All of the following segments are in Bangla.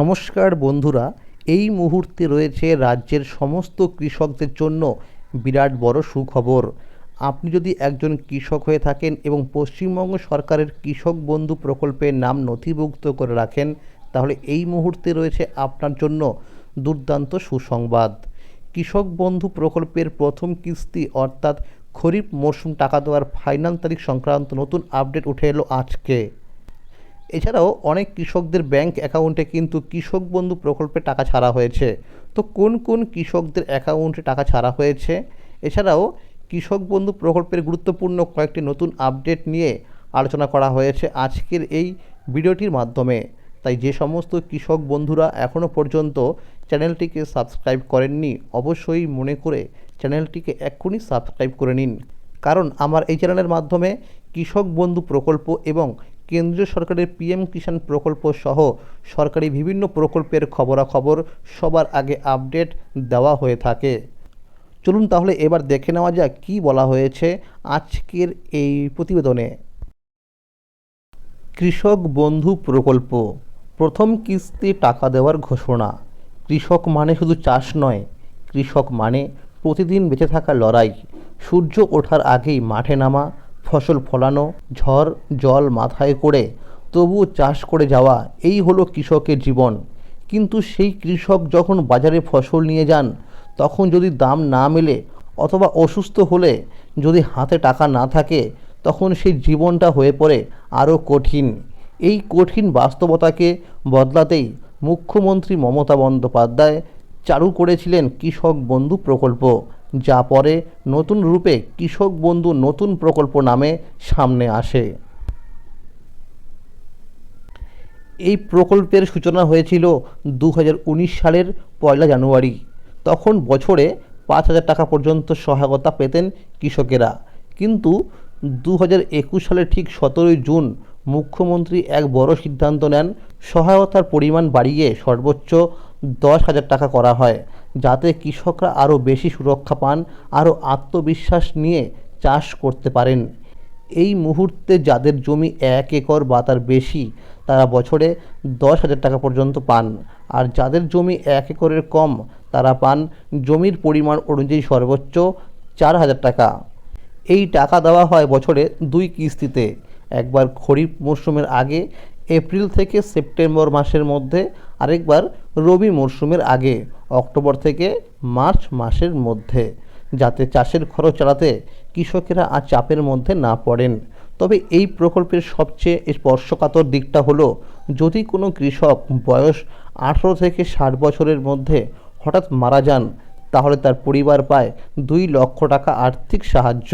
নমস্কার বন্ধুরা, এই মুহূর্তে রয়েছে রাজ্যের সমস্ত কৃষকদের জন্য বিরাট বড় সুখবর। আপনি যদি একজন কৃষক হয়ে থাকেন এবং পশ্চিমবঙ্গ সরকারের কৃষক বন্ধু প্রকল্পের নাম নথিভুক্ত করে রাখেন, তাহলে এই মুহূর্তে রয়েছে আপনার জন্য দুর্দান্ত সুসংবাদ। কৃষক বন্ধু প্রকল্পের প্রথম কিস্তি অর্থাৎ খরিফ মরশুম টাকা দেওয়ার ফাইনাল তারিখ সংক্রান্ত নতুন আপডেট উঠে এলো আজকে। এছাড়াও অনেক কৃষকদের ব্যাংক অ্যাকাউন্টে কিন্তু কৃষক বন্ধু প্রকল্পে টাকা ছাড়া হয়েছে। তো কোন কোন কৃষকদের অ্যাকাউন্টে টাকা ছাড়া হয়েছে? এছাড়াও কৃষক বন্ধু প্রকল্পের গুরুত্বপূর্ণ কয়েকটি নতুন আপডেট নিয়ে আলোচনা করা হয়েছে আজকের এই ভিডিওটির মাধ্যমে। তাই যে সমস্ত কৃষক বন্ধুরা এখনও পর্যন্ত চ্যানেলটিকে সাবস্ক্রাইব করেননি, অবশ্যই মনে করে চ্যানেলটিকে এক্ষুনি সাবস্ক্রাইব করে নিন। কারণ আমার এই চ্যানেলের মাধ্যমে কৃষক বন্ধু প্রকল্প এবং কেন্দ্রীয় সরকারের পিএম কিষাণ প্রকল্প সহ সরকারি বিভিন্ন প্রকল্পের খবরাখবর সবার আগে আপডেট দেওয়া হয়ে থাকে। চলুন তাহলে এবার দেখে নেওয়া যাক কী বলা হয়েছে আজকের এই প্রতিবেদনে। কৃষক বন্ধু প্রকল্প, প্রথম কিস্তি টাকা দেওয়ার ঘোষণা। কৃষক মানে শুধু চাষ নয়, কৃষক মানে প্রতিদিন বেঁচে থাকা লড়াই। সূর্য ওঠার আগেই মাঠে নামা ফসল ফলানো, ঝড়, জল মাথায় করে তবুও চাষ করে যাওয়া, এই হলো কৃষকের জীবন। কিন্তু সেই কৃষক যখন বাজারে ফসল নিয়ে যান, তখন যদি দাম না মেলে অথবা অসুস্থ হলে যদি হাতে টাকা না থাকে, তখন সেই জীবনটা হয়ে পড়ে আরও কঠিন। এই কঠিন বাস্তবতাকে বদলাতেই মুখ্যমন্ত্রী মমতা বন্দ্যোপাধ্যায় চালু করেছিলেন কৃষক বন্ধু প্রকল্প। যা পরে নতুন রূপে কৃষক বন্ধু নতুন প্রকল্প নামে সামনে আসে। এই প্রকল্পের সূচনা হয়েছিল দু হাজার উনিশ সালের পয়লা জানুয়ারি। তখন বছরে পাঁচ হাজার টাকা পর্যন্ত সহায়তা পেতেন কৃষকেরা। কিন্তু দু সালের ঠিক সতেরোই জুন মুখ্যমন্ত্রী এক বড় সিদ্ধান্ত নেন, সহায়তার পরিমাণ বাড়িয়ে সর্বোচ্চ দশ হাজার টাকা করা হয়, যাতে কৃষকরা আরও বেশি সুরক্ষা পান, আরও আত্মবিশ্বাস নিয়ে চাষ করতে পারেন। এই মুহূর্তে যাদের জমি এক একর বা তার বেশি, তারা বছরে দশ হাজার টাকা পর্যন্ত পান, আর যাদের জমি এক একরের কম, তারা পান জমির পরিমাণ অনুযায়ী সর্বোচ্চ চার হাজার টাকা। এই টাকা দেওয়া হয় বছরে দুই কিস্তিতে। একবার খরিফ মরশুমের আগে, এপ্রিল থেকে সেপ্টেম্বর মাসের মধ্যে, আরেকবার রবি মরশুমের আগে, অক্টোবর থেকে মার্চ মাসের মধ্যে। যাতে চাষের খরচ চালাতে কৃষকেরা আর চাপের মধ্যে না পড়েন। তবে এই প্রকল্পের সবচেয়ে স্পর্শকাতর দিকটা হলো, যদি কোনো কৃষক বয়স আঠেরো থেকে ষাট বছরের মধ্যে হঠাৎ মারা যান তাহলে তার পরিবার পায় দুই লক্ষ টাকা আর্থিক সাহায্য।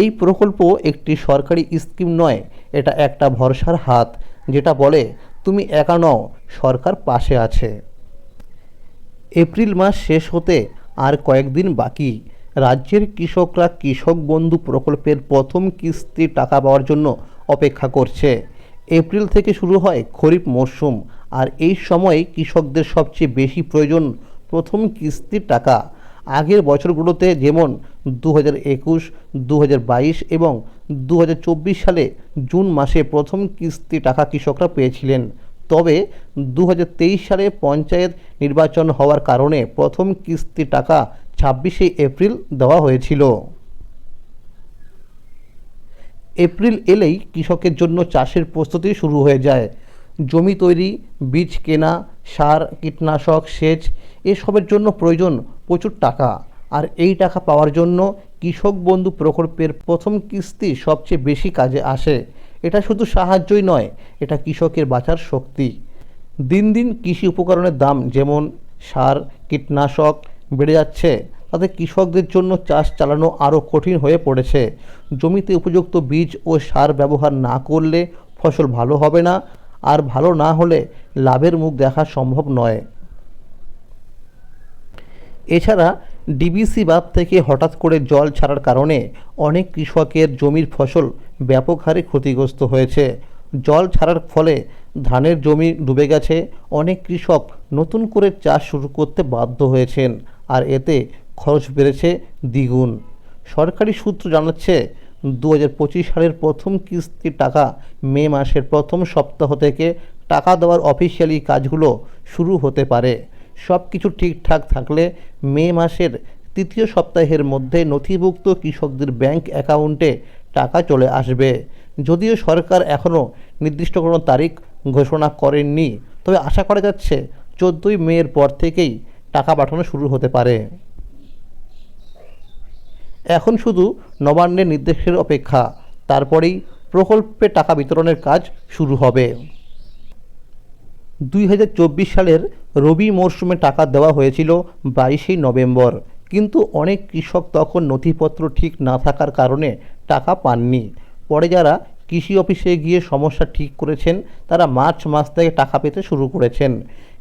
এই প্রকল্প একটি সরকারি স্কিম নয়, এটা একটা ভরসার হাত, যেটা বলে, তুমি একা নও, সরকার পাশে আছে। এপ্রিল মাস শেষ হতে আর কয়েকদিন বাকি। রাজ্যের কৃষকরা কৃষক বন্ধু প্রকল্পের প্রথম কিস্তি টাকা পাওয়ার জন্য অপেক্ষা করছে। এপ্রিল থেকে শুরু হয় খরিফ মরশুম। আর এই সময়ে কৃষকদের সবচেয়ে বেশি প্রয়োজন প্রথম কিস্তির টাকা। আগের বছরগুলোতে যেমন দু হাজার একুশ দু হাজার বাইশ এবং দু হাজার চব্বিশ সালে জুন মাসে প্রথম কিস্তি টাকা কৃষকরা পেয়েছিলেন। তবে দু হাজার তেইশ সালে পঞ্চায়েত নির্বাচন হওয়ার কারণে প্রথম কিস্তি টাকা ছাব্বিশে এপ্রিল দেওয়া হয়েছিল। এপ্রিল এলেই কৃষকের জন্য চাষের প্রস্তুতি শুরু হয়ে যায়। জমি তৈরি, বীজ কেনা, সার, কীটনাশক, সেচ, এসবের জন্য প্রয়োজন প্রচুর টাকা। আর এই টাকা পাওয়ার জন্য কৃষক বন্ধু প্রকল্পের প্রথম কিস্তি সবচেয়ে বেশি কাজে আসে। এটা শুধু সাহায্যই নয়, এটা কৃষকের বাঁচার শক্তি। দিন দিন কৃষি উপকরণের দাম যেমন সার, কীটনাশক বেড়ে যাচ্ছে, তাতে কৃষকদের জন্য চাষ চালানো আরও কঠিন হয়ে পড়েছে। জমিতে উপযুক্ত বীজ ও সার ব্যবহার না করলে ফসল ভালো হবে না। আর ভালো না হলে লাভের মুখ দেখা সম্ভব নয়। এছাড়া ডিবিসি বাঁধ থেকে হঠাৎ করে জল ছাড়ার কারণে অনেক কৃষকের জমির ফসল ব্যাপক হারে ক্ষতিগ্রস্ত হয়েছে। জল ছাড়ার ফলে ধানের জমি ডুবে গেছে, অনেক কৃষক নতুন করে চাষ শুরু করতে বাধ্য হয়েছেন, আর এতে খরচ বেড়েছে দ্বিগুণ। সরকারি সূত্র জানাচ্ছে দু হাজার পঁচিশ সালের প্রথম কিস্তির টাকা মে মাসের প্রথম সপ্তাহ থেকে টাকা দেওয়ার অফিসিয়ালি কাজগুলো শুরু হতে পারে। সব কিছু ঠিকঠাক থাকলে মে মাসের তৃতীয় সপ্তাহের মধ্যে নথিভুক্ত কৃষকদের ব্যাংক অ্যাকাউন্টে টাকা চলে আসবে। যদিও সরকার এখনও নির্দিষ্ট কোনো তারিখ ঘোষণা করেননি, তবে আশা করা যাচ্ছে চোদ্দোই মের পর থেকেই টাকা পাঠানো শুরু হতে পারে। এখন শুধু নবান্নের নির্দেশের অপেক্ষা, তারপরেই প্রকল্পে টাকা বিতরণের কাজ শুরু হবে। দুই হাজার চব্বিশ সালের রবি মরশুমে টাকা দেওয়া হয়েছিল বাইশে নভেম্বর, কিন্তু অনেক কৃষক তখন নথিপত্র ঠিক না থাকার কারণে টাকা পাননি। পরে যারা কৃষি অফিসে গিয়ে সমস্যা ঠিক করেছেন, তারা মার্চ মাস থেকে টাকা পেতে শুরু করেছেন।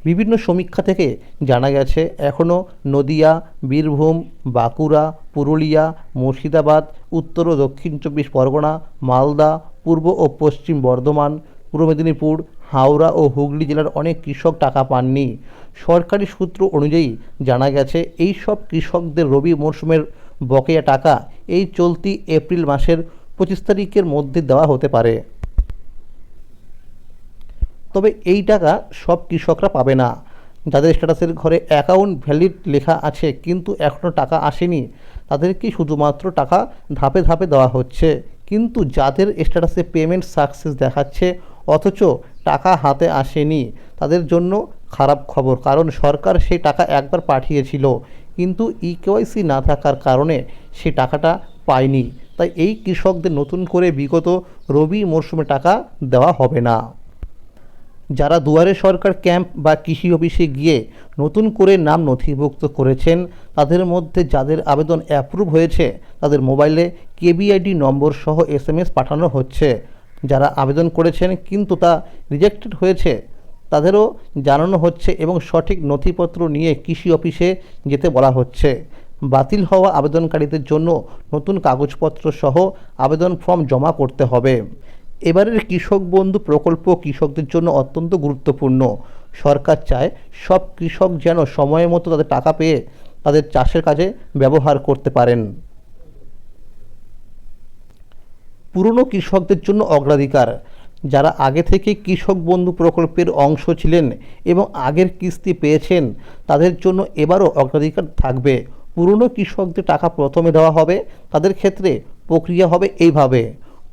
বিভিন্ন সমীক্ষা থেকে জানা গেছে এখনও নদিয়া, বীরভূম, বাঁকুড়া, পুরুলিয়া, মুর্শিদাবাদ, উত্তর ও দক্ষিণ চব্বিশ পরগনা, মালদা, পূর্ব ও পশ্চিম বর্ধমান, পূর্ব মেদিনীপুর, হাওড়া ও হুগলি জেলার অনেক কৃষক টাকা পাননি। সরকারি সূত্র অনুযায়ী জানা গেছে, এই সব কৃষকদের রবি মরশুমের বকেয়া টাকা এই চলতি এপ্রিল মাসের পঁচিশ তারিখের মধ্যে দেওয়া হতে পারে। তবে এই টাকা সব কৃষকরা পাবে না। যাদের স্ট্যাটাসের ঘরে অ্যাকাউন্ট ভ্যালিড লেখা আছে কিন্তু এখনও টাকা আসেনি তাদেরকেই শুধুমাত্র টাকা ধাপে ধাপে দেওয়া হচ্ছে। কিন্তু যাদের স্ট্যাটাসে পেমেন্ট সাকসেস দেখাচ্ছে, অথচ টাকা হাতে আসেনি, তাদের জন্য খারাপ খবর। কারণ সরকার সেই টাকা একবার পাঠিয়েছিল, কিন্তু ই কেওয়াইসি না থাকার কারণে সে টাকাটা পায়নি। তাই এই কৃষকদের নতুন করে বিগত রবি মরশুমে টাকা দেওয়া হবে না। যারা দুয়ারে সরকার ক্যাম্প বা কৃষি অফিসে গিয়ে নতুন করে নাম নথিভুক্ত করেছেন, তাদের মধ্যে যাদের আবেদন অ্যাপ্রুভ হয়েছে, তাদের মোবাইলে কেবিআইডি নম্বর সহ এসএমএস পাঠানো হচ্ছে। যারা আবেদন করেছেন কিন্তু তা রিজেক্টেড হয়েছে, তাদেরও জানানো হচ্ছে এবং সঠিক নথিপত্র নিয়ে কৃষি অফিসে যেতে বলা হচ্ছে। বাতিল হওয়া আবেদনকারীদের জন্য নতুন কাগজপত্র সহ আবেদন ফর্ম জমা করতে হবে। এবারের কৃষক বন্ধু প্রকল্প কৃষকদের জন্য অত্যন্ত গুরুত্বপূর্ণ। সরকার চায় সব কৃষক যেন সময় মতো তাদের টাকা পেয়ে তাদের চাষের কাজে ব্যবহার করতে পারেন। পুরনো কৃষকদের জন্য অগ্রাধিকার। যারা আগে থেকে কৃষক বন্ধু প্রকল্পের অংশ ছিলেন এবং আগের কিস্তি পেয়েছেন, তাদের জন্য এবারও অগ্রাধিকার থাকবে। পুরনো কৃষকদের টাকা প্রথমে দেওয়া হবে, তাদের ক্ষেত্রে প্রক্রিয়া হবে এইভাবে।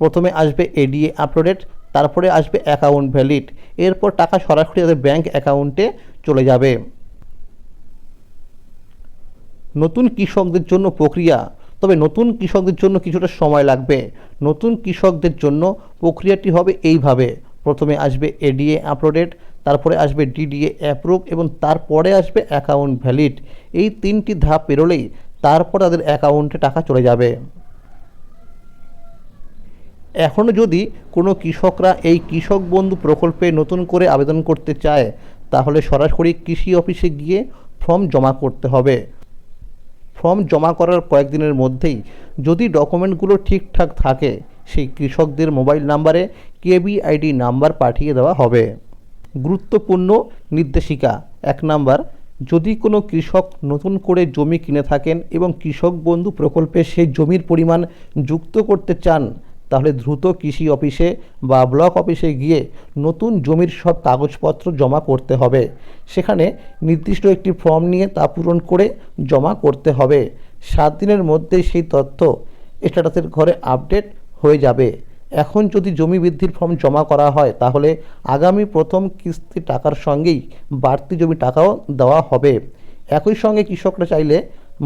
প্রথমে আসবে এডিএ আপলোডেড তারপরে আসবে অ্যাকাউন্ট ভ্যালিড এরপর টাকা সরাসরি তাদের ব্যাংক অ্যাকাউন্টে চলে যাবে। নতুন কৃষকদের জন্য প্রক্রিয়া, তবে নতুন কৃষকদের জন্য কিছুটা সময় লাগবে। নতুন কৃষকদের জন্য প্রক্রিয়াটি হবে এইভাবে, প্রথমে আসবে এডিএ আপলোডেড তারপরে আসবে ডিডিএ অ্যাপ্রুভ এবং তারপরে আসবে অ্যাকাউন্ট ভ্যালিড এই তিনটি ধাপ পেরোলেই তারপর তাদের অ্যাকাউন্টে টাকা চলে যাবে। এখনও যদি কোনো কৃষকরা এই কৃষক বন্ধু প্রকল্পে নতুন করে আবেদন করতে চায়, তাহলে সরাসরি কৃষি অফিসে গিয়ে ফর্ম জমা করতে হবে। ফর্ম জমা করার কয়েকদিনের মধ্যেই যদি ডকুমেন্টগুলো ঠিকঠাক থাকে, সেই কৃষকদের মোবাইল নাম্বারে কেবিআইডি নাম্বার পাঠিয়ে দেওয়া হবে। গুরুত্বপূর্ণ নির্দেশিকা, এক নাম্বার, যদি কোনো কৃষক নতুন করে জমি কিনে থাকেন এবং কৃষক বন্ধু প্রকল্পে সেই জমির পরিমাণ যুক্ত করতে চান তাহলে দ্রুত কৃষি অফিসে বা ব্লক অফিসে গিয়ে নতুন জমির সব কাগজপত্র জমা করতে হবে। সেখানে নির্দিষ্ট একটি ফর্ম নিয়ে তা পূরণ করে জমা করতে হবে। সাত দিনের মধ্যে সেই তথ্য স্ট্যাটাসের ঘরে আপডেট হয়ে যাবে। এখন যদি জমি বৃদ্ধির ফর্ম জমা করা হয়, তাহলে আগামী প্রথম কিস্তি টাকার সঙ্গেই বাড়তি জমি টাকাও দেওয়া হবে। একই সঙ্গে কৃষকরা চাইলে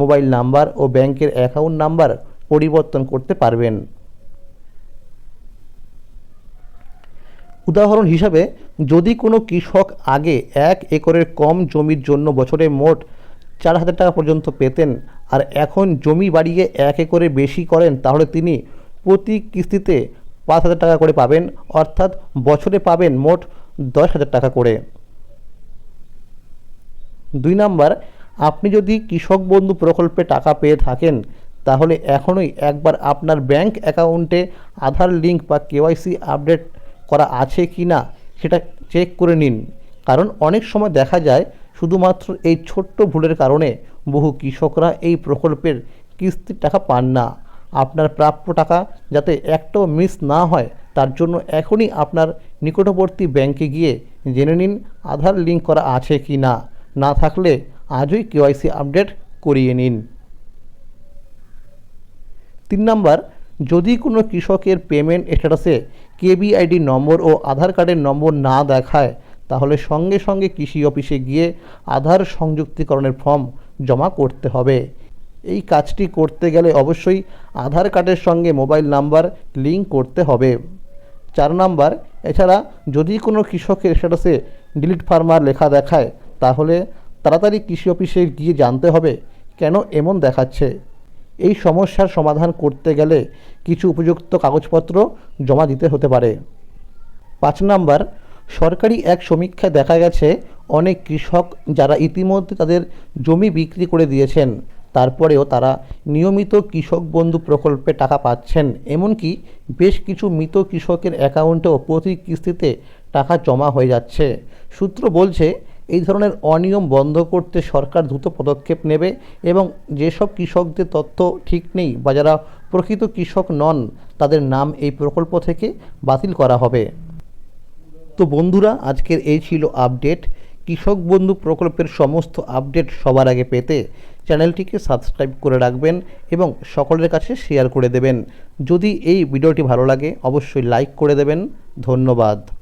মোবাইল নাম্বার ও ব্যাংকের অ্যাকাউন্ট নাম্বার পরিবর্তন করতে পারবেন। উদাহরণ হিসাবে, যদি কোনো কৃষক আগে এক একরের কম জমির জন্য বছরে মোট চার হাজার টাকা পর্যন্ত পেতেন আর এখন জমি বাড়িয়ে এক একরে বেশি করেন, তাহলে তিনি প্রতি কিস্তিতে পাঁচ হাজার টাকা করে পাবেন, অর্থাৎ বছরে পাবেন মোট দশ হাজার টাকা করে। দুই নাম্বার, আপনি যদি কৃষক বন্ধু প্রকল্পে টাকা পেয়ে থাকেন, তাহলে এখনই একবার আপনার ব্যাংক অ্যাকাউন্টে আধার লিঙ্ক বা কেওয়াইসি আপডেট করা আছে কি না সেটা চেক করে নিন। কারণ অনেক সময় দেখা যায় শুধুমাত্র এই ছোট্ট ভুলের কারণে বহু কৃষকরা এই প্রকল্পের কিস্তির টাকা পান না। আপনার প্রাপ্য টাকা যাতে একটাও মিস না হয়, তার জন্য এখনই আপনার নিকটবর্তী ব্যাংকে গিয়ে জেনে নিন আধার লিঙ্ক করা আছে কি না। না থাকলে আজই কেওয়াইসি আপডেট করিয়ে নিন। তিন নাম্বার, যদি কোনো কৃষকের পেমেন্ট স্ট্যাটাসে কেবিআইডি নম্বর ও আধার কার্ডের নম্বর না দেখায়, তাহলে সঙ্গে সঙ্গে কৃষি অফিসে গিয়ে আধার সংযুক্তিকরণের ফর্ম জমা করতে হবে। এই কাজটি করতে গেলে অবশ্যই আধার কার্ডের সঙ্গে মোবাইল নাম্বার লিঙ্ক করতে হবে। চার নাম্বার, এছাড়া যদি কোনো কৃষকের স্ট্যাটাসে ডিলিট ফার্মার লেখা দেখায়, তাহলে তাড়াতাড়ি কৃষি অফিসে গিয়ে জানতে হবে কেন এমন দেখাচ্ছে। এই সমস্যার সমাধান করতে গেলে কিছু উপযুক্ত কাগজপত্র জমা দিতে হতে পারে। পাঁচ নাম্বার, সরকারি এক সমীক্ষায় দেখা গেছে অনেক কৃষক যারা ইতিমধ্যে তাদের জমি বিক্রি করে দিয়েছেন, তারপরেও তারা নিয়মিত কৃষক বন্ধু প্রকল্পে টাকা পাচ্ছেন। এমনকি বেশ কিছু মৃত কৃষকের অ্যাকাউন্টেও প্রতি কিস্তিতে টাকা জমা হয়ে যাচ্ছে। সূত্র বলছে এই ধরনের অনিয়ম বন্ধ করতে সরকার দ্রুত পদক্ষেপ নেবে এবং যেসব কৃষকদের তথ্য ঠিক নেই বা যারা প্রকৃত কৃষক নন, তাদের নাম এই প্রকল্প থেকে বাতিল করা হবে। তো বন্ধুরা, আজকের এই ছিল আপডেট। কৃষক বন্ধু প্রকল্পের সমস্ত আপডেট সবার আগে পেতে চ্যানেলটিকে সাবস্ক্রাইব করে রাখবেন এবং সকলের কাছে শেয়ার করে দেবেন। যদি এই ভিডিওটি ভালো লাগে, অবশ্যই লাইক করে দেবেন। ধন্যবাদ।